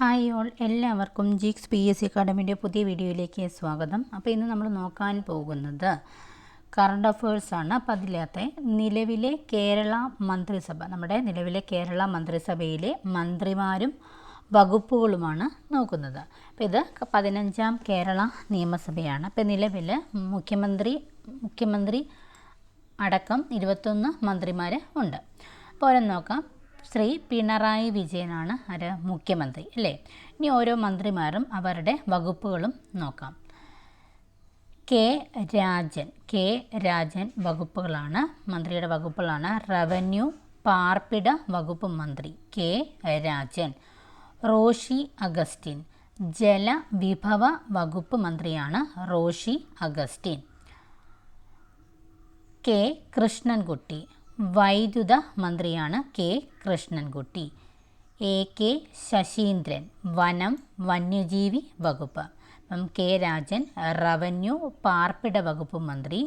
Hi all എല്ലാവർക്കും ജിക്സ് P S C അക്കാഡമിന്റെ പുതിയ വീഡിയോയിലേക്ക് സ്വാഗതം. അപ്പോൾ ഇന്ന് നമ്മൾ നോക്കാൻ പോകുന്നത് കറണ്ട് ആണ്. അപ്പോൾ അതിലത്തെ നിലവിലെ കേരള മന്ത്രിസഭ നമ്മുടെ നിലവിലെ കേരള മന്ത്രിസഭയിലെ മന്ത്രിമാരും വകുപ്പുകളുമാണ് നോക്കുന്നത്. അപ്പോൾ ഇത് പതിനഞ്ചാം കേരള നിയമസഭയാണ്. അപ്പോൾ നിലവിൽ മുഖ്യമന്ത്രി മുഖ്യമന്ത്രി അടക്കം ഇരുപത്തൊന്ന് മന്ത്രിമാർ ഉണ്ട്. അപ്പോൾ ഓരോ നോക്കാം. ശ്രീ പിണറായി വിജയനാണ് ആര്? മുഖ്യമന്ത്രി അല്ലേ? ഇനി ഓരോ മന്ത്രിമാരും അവരുടെ വകുപ്പുകളും നോക്കാം. കെ രാജൻ കെ രാജൻ വകുപ്പുകളാണ് മന്ത്രിയുടെ വകുപ്പുകളാണ്. റവന്യൂ പാർപ്പിട വകുപ്പ് മന്ത്രി കെ രാജൻ. റോഷി അഗസ്റ്റിൻ ജലവിഭവ വകുപ്പ് മന്ത്രിയാണ് റോഷി അഗസ്റ്റിൻ. കെ കൃഷ്ണൻകുട്ടി വൈദ്യുത മന്ത്രിയാണ് K Krishnankutty. A K Saseendran വനം വന്യജീവി വകുപ്പ്. കെ രാജൻ റവന്യൂ പാർപ്പിട വകുപ്പ് മന്ത്രി.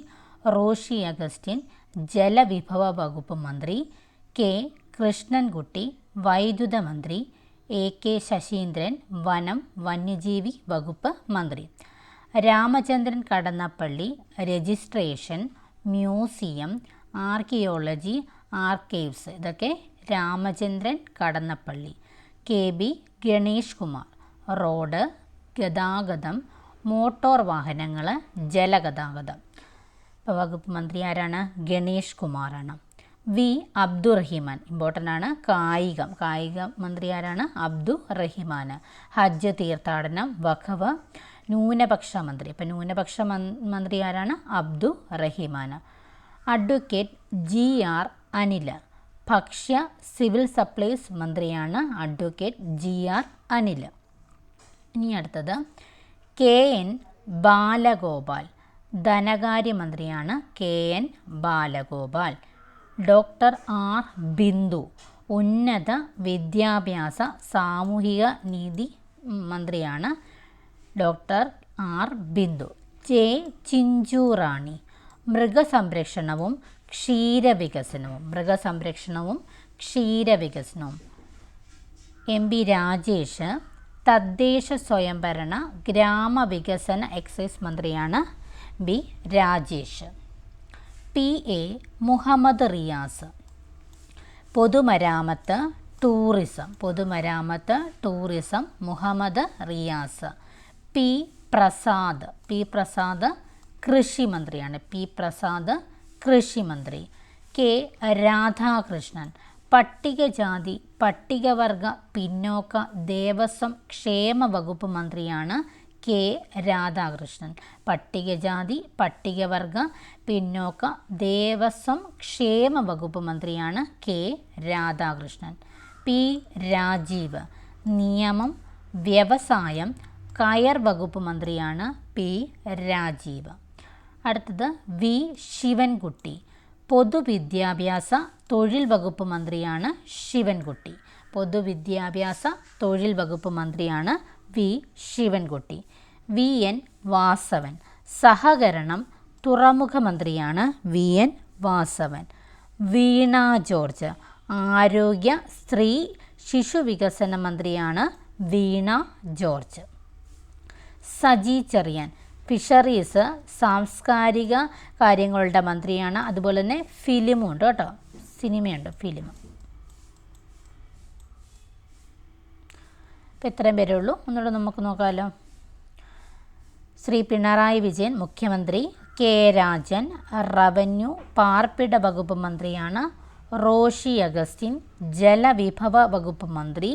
റോഷി അഗസ്റ്റിൻ ജലവിഭവ വകുപ്പ് മന്ത്രി. കെ കൃഷ്ണൻകുട്ടി വൈദ്യുത മന്ത്രി. എ കെ ശശീന്ദ്രൻ വനം വന്യജീവി വകുപ്പ് മന്ത്രി. Ramachandran Kadannappally registration museum archaeology archives. ഇതൊക്കെ Ramachandran Kadannappally. K. B. Ganesh Kumar road ഗതാഗതം മോട്ടോർ വാഹനങ്ങൾ ജലഗതാഗതം. ഇപ്പോൾ വകുപ്പ് മന്ത്രി ആരാണ്? ഗണേഷ് കുമാറാണ് വി. അബ്ദുറഹിമാൻ. ഇമ്പോർട്ടന്റ് ആണ്. കായികം. കായിക മന്ത്രി ആരാണ്? അബ്ദു റഹിമാൻ ഹജ്ജ് തീർത്ഥാടനം വഖവ് ന്യൂനപക്ഷ മന്ത്രി. അപ്പം ന്യൂനപക്ഷ മന്ത്രി ആരാണ്? Abdu Rahiman advocate G R Anil ഭക്ഷ്യ സിവിൽ സപ്ലൈസ് മന്ത്രിയാണ് അഡ്വക്കേറ്റ് ജി ആർ അനിൽ. ഇനി അടുത്തത്. K N Balagopal ധനകാര്യമന്ത്രിയാണ് K N Balagopal. Doctor R Bindu ഉന്നത വിദ്യാഭ്യാസ സാമൂഹിക നീതി മന്ത്രിയാണ് doctor R Bindu. J Chinchurani മൃഗസംരക്ഷണവും ക്ഷീരവികസനവും. മൃഗസംരക്ഷണവും ക്ഷീരവികസനവും. എം ബി രാജേഷ് തദ്ദേശ സ്വയംഭരണ ഗ്രാമവികസന എക്സൈസ് മന്ത്രിയാണ് B Rajesh. P A Muhammad Riyas പൊതുമരാമത്ത് ടൂറിസം. പൊതുമരാമത്ത് tourism Muhammad Riyas. P Prasad. P Prasad കൃഷി മന്ത്രിയാണ് പി പ്രസാദ് കൃഷി മന്ത്രി കെ രാധാകൃഷ്ണൻ പട്ടികജാതി പട്ടികവർഗ പിന്നോക്ക ദേവസ്വം ക്ഷേമ വകുപ്പ് മന്ത്രിയാണ് കെ രാധാകൃഷ്ണൻ. പട്ടികജാതി പട്ടികവർഗ പിന്നോക്ക ദേവസ്വം ക്ഷേമ വകുപ്പ് മന്ത്രിയാണ് കെ രാധാകൃഷ്ണൻ. പി രാജീവ് നിയമം വ്യവസായം കയർ വകുപ്പ് മന്ത്രിയാണ് പി രാജീവ്. അടുത്തത് വി ശിവൻകുട്ടി. പൊതുവിദ്യാഭ്യാസ തൊഴിൽ വകുപ്പ് മന്ത്രിയാണ് ശിവൻകുട്ടി. പൊതുവിദ്യാഭ്യാസ തൊഴിൽ വകുപ്പ് മന്ത്രിയാണ് V Sivankutty. V N Vasavan. സഹകരണം തുറമുഖ മന്ത്രിയാണ് V N Vasavan. Veena George. ആരോഗ്യ സ്ത്രീ ശിശു വികസന മന്ത്രിയാണ് വീണ ജോർജ്. സജി ചെറിയാൻ. ഫിഷറീസ് സാംസ്കാരിക കാര്യങ്ങളുടെ മന്ത്രിയാണ്. അതുപോലെ തന്നെ ഫിലിമും ഉണ്ട് കേട്ടോ. സിനിമയുണ്ട് ഫിലിം. അപ്പം ഇത്രയും പേരേ ഉള്ളൂ. ഒന്നുകൂടെ നമുക്ക് നോക്കാമല്ലോ. ശ്രീ പിണറായി വിജയൻ മുഖ്യമന്ത്രി കെ രാജൻ റവന്യൂ പാർപ്പിട വകുപ്പ് മന്ത്രിയാണ് റോഷി അഗസ്റ്റിൻ ജലവിഭവ വകുപ്പ് മന്ത്രി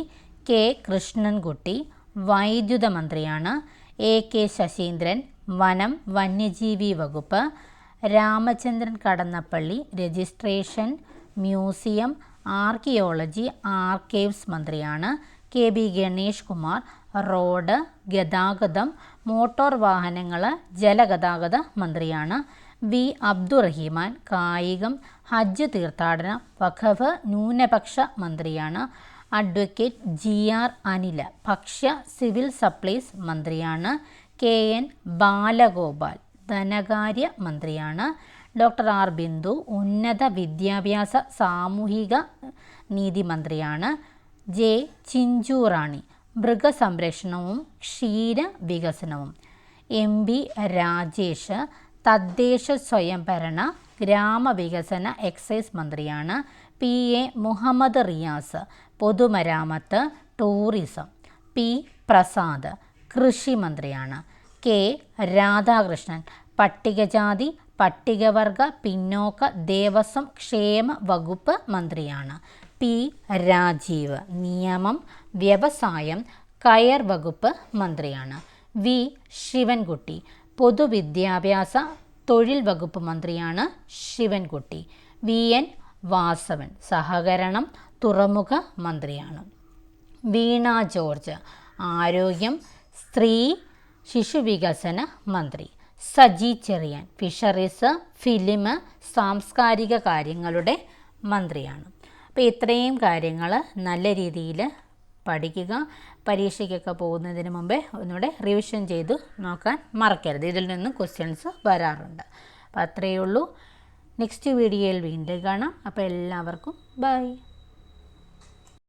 കെ കൃഷ്ണൻകുട്ടി വൈദ്യുത മന്ത്രിയാണ് എ കെ ശശീന്ദ്രൻ വനം വന്യജീവി വകുപ്പ് Ramachandran Kadannappally registration museum archaeology archives മന്ത്രിയാണ് K B Ganesh Kumar. Road ഗതാഗതം മോട്ടോർ വാഹനങ്ങൾ ജലഗതാഗത മന്ത്രിയാണ് വി അബ്ദുറഹിമാൻ. കായികം ഹജ്ജ് തീർത്ഥാടനം വഖഫ് ന്യൂനപക്ഷ മന്ത്രിയാണ്. അഡ്വക്കേറ്റ് ജി ആർ അനില ഭക്ഷ്യ സിവിൽ സപ്ലൈസ് മന്ത്രിയാണ് കെ എൻ ബാലഗോപാൽ ധനകാര്യ മന്ത്രിയാണ്. ഡോക്ടർ ആർ ബിന്ദു ഉന്നത വിദ്യാഭ്യാസ സാമൂഹിക നീതി മന്ത്രിയാണ്. ജെ ചിഞ്ചു റാണി മൃഗസംരക്ഷണവും ക്ഷീര വികസനവും. എം ബി രാജേഷ് തദ്ദേശ സ്വയംഭരണ ഗ്രാമവികസന എക്സൈസ് മന്ത്രിയാണ്. പി എ മുഹമ്മദ് റിയാസ് പൊതുമരാമത്ത് ടൂറിസം. പി പ്രസാദ് കൃഷി മന്ത്രിയാണ് കെ. രാധാകൃഷ്ണൻ. പട്ടികജാതി പട്ടികവർഗ പിന്നോക്ക ദേവസ്വം ക്ഷേമ വകുപ്പ് മന്ത്രിയാണ്. പി. രാജീവ്. നിയമം വ്യവസായം കയർ വകുപ്പ് മന്ത്രിയാണ്. വി. ശിവൻകുട്ടി. പൊതുവിദ്യാഭ്യാസ തൊഴിൽ വകുപ്പ് മന്ത്രിയാണ് ശിവൻകുട്ടി. വി. എൻ. വാസവൻ. സഹകരണം തുറമുഖ മന്ത്രിയാണ്. വീണ ജോർജ്. ആരോഗ്യം സ്ത്രീ ശിശുവികസന മന്ത്രി സജി ചെറിയാൻ. ഫിഷറീസ് ഫിലിം സാംസ്കാരിക കാര്യങ്ങളുടെ മന്ത്രിയാണ്. അപ്പോൾ ഇത്രയും കാര്യങ്ങൾ നല്ല രീതിയിൽ പഠിക്കുക പരീക്ഷയ്ക്കൊക്കെ പോകുന്നതിന് മുമ്പേ ഒന്നുകൂടെ റിവിഷൻ ചെയ്ത് നോക്കാൻ മറക്കരുത്. ഇതിൽ നിന്നും ക്വസ്റ്റ്യൻസ് വരാറുണ്ട്. അപ്പോൾ അത്രയേ ഉള്ളൂ. നെക്സ്റ്റ് വീഡിയോയിൽ വീണ്ടും കാണാം. അപ്പോൾ എല്ലാവർക്കും ബൈ